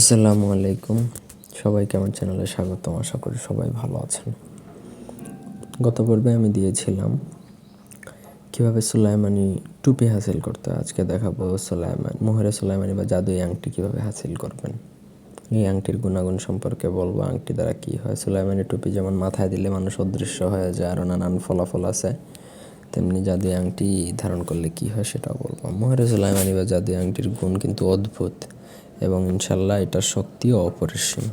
আসসালামু আলাইকুম। সবাইকে আমার চ্যানেলে স্বাগতম। আশা করি সবাই ভালো আছেন। গত পর্বে আমি দিয়েছিলাম কীভাবে সুলাইমানি টুপি হাসিল করতে আজকে দেখাবো সুলাইমান মোহরে সুলাইমানি বা জাদুই আংটি কীভাবে হাসিল করবেন। এই আংটির গুণাগুণ সম্পর্কে বলব। আংটি দ্বারা কি হয়? সুলাইমানি টুপি যেমন মাথায় দিলে মানুষ অদৃশ্য হয়ে যায় আরও নানান ফলাফল আছে। তেমনি জাদুই আংটি ধারণ করলে কি হয় সেটাও বলব। মোহরে সুলাইমানি বা জাদুই আংটির গুণ কিন্তু অদ্ভুত। এবং ইনশাল্লাহ এটার শক্তিও অপরিসীম।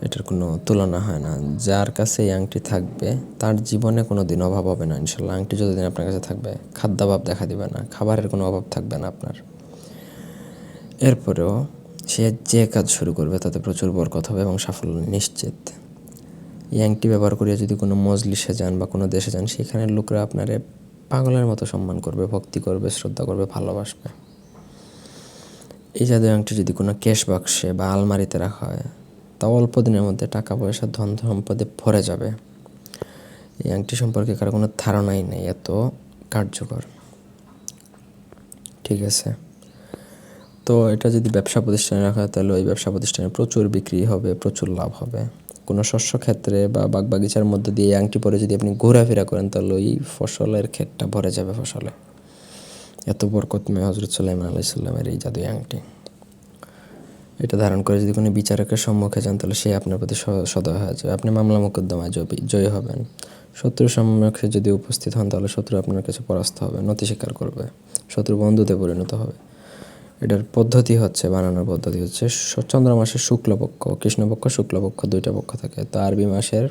এটার কোনো তুলনা হয় না। যার কাছে এই আংটি থাকবে, তার জীবনে কোনো দিন অভাব হবে না ইনশাল্লাহ। আংটি যতদিন আপনার কাছে থাকবে, খাদ্যাভাব দেখা দিবে না, খাবারের কোনো অভাব থাকবে না আপনার। এরপরেও সে যে কাজ শুরু করবে, তাতে প্রচুর বরকত হবে এবং সাফল্য নিশ্চিত। এই আংটি ব্যবহার করিয়া যদি কোনো মজলিসে যান বা কোনো দেশে যান, সেখানের লোকরা আপনারে পাগলের মতো সম্মান করবে, ভক্তি করবে, শ্রদ্ধা করবে, ভালোবাসবে। এই জাতীয় আংটি যদি কোনো ক্যাশ বাক্সে বা আলমারিতে রাখা হয়, তা অল্প দিনের মধ্যে টাকা পয়সা ধন সম্পদে ভরে যাবে। এই আংটি সম্পর্কে কারও কোনো ধারণাই নেই, এত কার্যকর। ঠিক আছে। তো এটা যদি ব্যবসা প্রতিষ্ঠানে রাখা হয়, তাহলে ওই ব্যবসা প্রতিষ্ঠানে প্রচুর বিক্রি হবে, প্রচুর লাভ হবে। কোনো শস্য ক্ষেত্রে বা বাগবাগিচার মধ্যে দিয়ে এই আংটি পরে যদি আপনি ঘোরাফেরা করেন, তাহলে ওই ফসলের ক্ষেতটা ভরে যাবে ফসলে। এত বরকতময় হজরত সাল্লাম আলাইসাল্লামের এই জাদুই আংটি। এটা ধারণ করে যদি কোনো বিচারকের সম্মুখে যান, তাহলে সে আপনার প্রতি সদয় হয়ে যাবে। আপনি মামলা মোকদ্দমায় জয়ী হবেন। শত্রুর সম্মুখে যদি উপস্থিত হন, তাহলে শত্রু আপনার কাছে পরাস্ত হবে নতি স্বীকার করবে। শত্রু বন্ধুতে পরিণত হবে। এটার পদ্ধতি হচ্ছে, বানানোর পদ্ধতি হচ্ছে চন্দ্র মাসের শুক্লপক্ষ, কৃষ্ণপক্ষ, শুক্লপক্ষ দুইটা পক্ষ থাকে। তো আরবি মাসের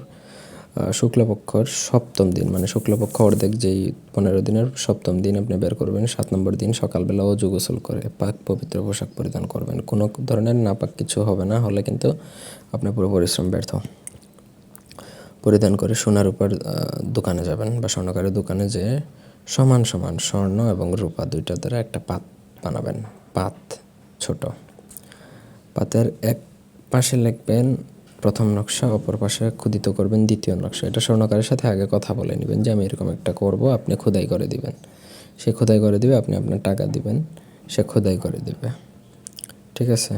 শুক্লপক্ষর সপ্তম দিন মানে শুক্লপক্ষ অর্ধেক যেই পনেরো দিনের সপ্তম দিন আপনি বের করবেন, সাত নম্বর দিন সকালবেলা অজু গোসল করে, পাক পবিত্র পোশাক পরিধান করবেন। কোনো ধরনের নাপাক কিছু হবে না, হলে কিন্তু আপনার পুরো পরিশ্রম ব্যর্থ। পরিধান করে সোনার উপর দোকানে যাবেন বা স্বর্ণকারের দোকানে যে সমান সমান স্বর্ণ এবং রূপা দুইটা দ্বারা একটা পাত বানাবেন, পাত ছোট। পাতের এক পাশে লিখবেন প্রথম নকশা, অপর পাশে ক্ষুদিত করবেন দ্বিতীয় নকশা। এটা স্বর্ণকারের সাথে আগে কথা বলে নেবেন যে, আমি এরকম একটা করব, আপনি খোদাই করে দিবেন। সে খোদাই করে দিবে, আপনি আপনার টাকা দিবেন, সে খোদাই করে দিবে। ঠিক আছে?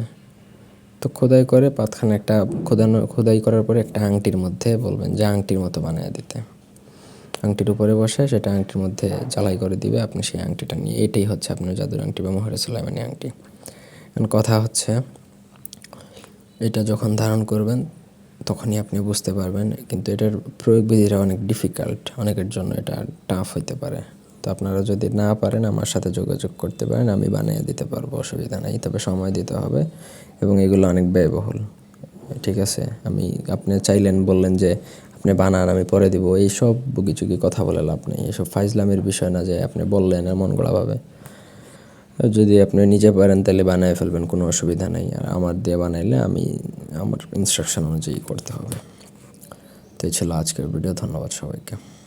তো খোদাই করে পাতখানে একটা খোদানো, খোদাই করার পরে একটা আংটির মধ্যে বলবেন যে, আংটির মতো বানিয়ে দিতে। আংটির উপরে বসে সেটা আংটির মধ্যে জ্বালাই করে দিবে আপনি সেই আংটিটা নিয়ে। এটাই হচ্ছে আপনার জাদুর আংটি বা মহারে সুলাইমানি আংটি। কথা হচ্ছে এটা যখন ধারণ করবেন, তখনই আপনি বুঝতে পারবেন, কিন্তু এটার প্রয়োগ বিধিটা অনেক ডিফিকাল্ট অনেকের জন্য এটা টাফ হইতে পারে। তো আপনারা যদি না পারেন, আমার সাথে যোগাযোগ করতে পারেন, আমি বানিয়ে দিতে পারব, অসুবিধা নেই, তবে সময় দিতে হবে এবং এগুলো অনেক ব্যয়বহুল। ঠিক আছে? আমি, আপনি চাইলেন, বললেন যে আপনি বানান, আমি পরে দিব, এইসব বুগিচুগি কথা বলে লাভ নেই, এসব ফাইজলামের বিষয় না যে আপনি বললেন এমন গোড়াভাবে। যদি আপনি নিজে পারেন, তাহলে বানিয়ে ফেলবেন, কোনো অসুবিধা নেই। আর আমার দিয়ে বানাইলে আমি, আমার ইনস্ট্রাকশন অনুযায়ী করতে হবে। তো এই ছিল আজকের ভিডিও ধন্যবাদ সবাইকে।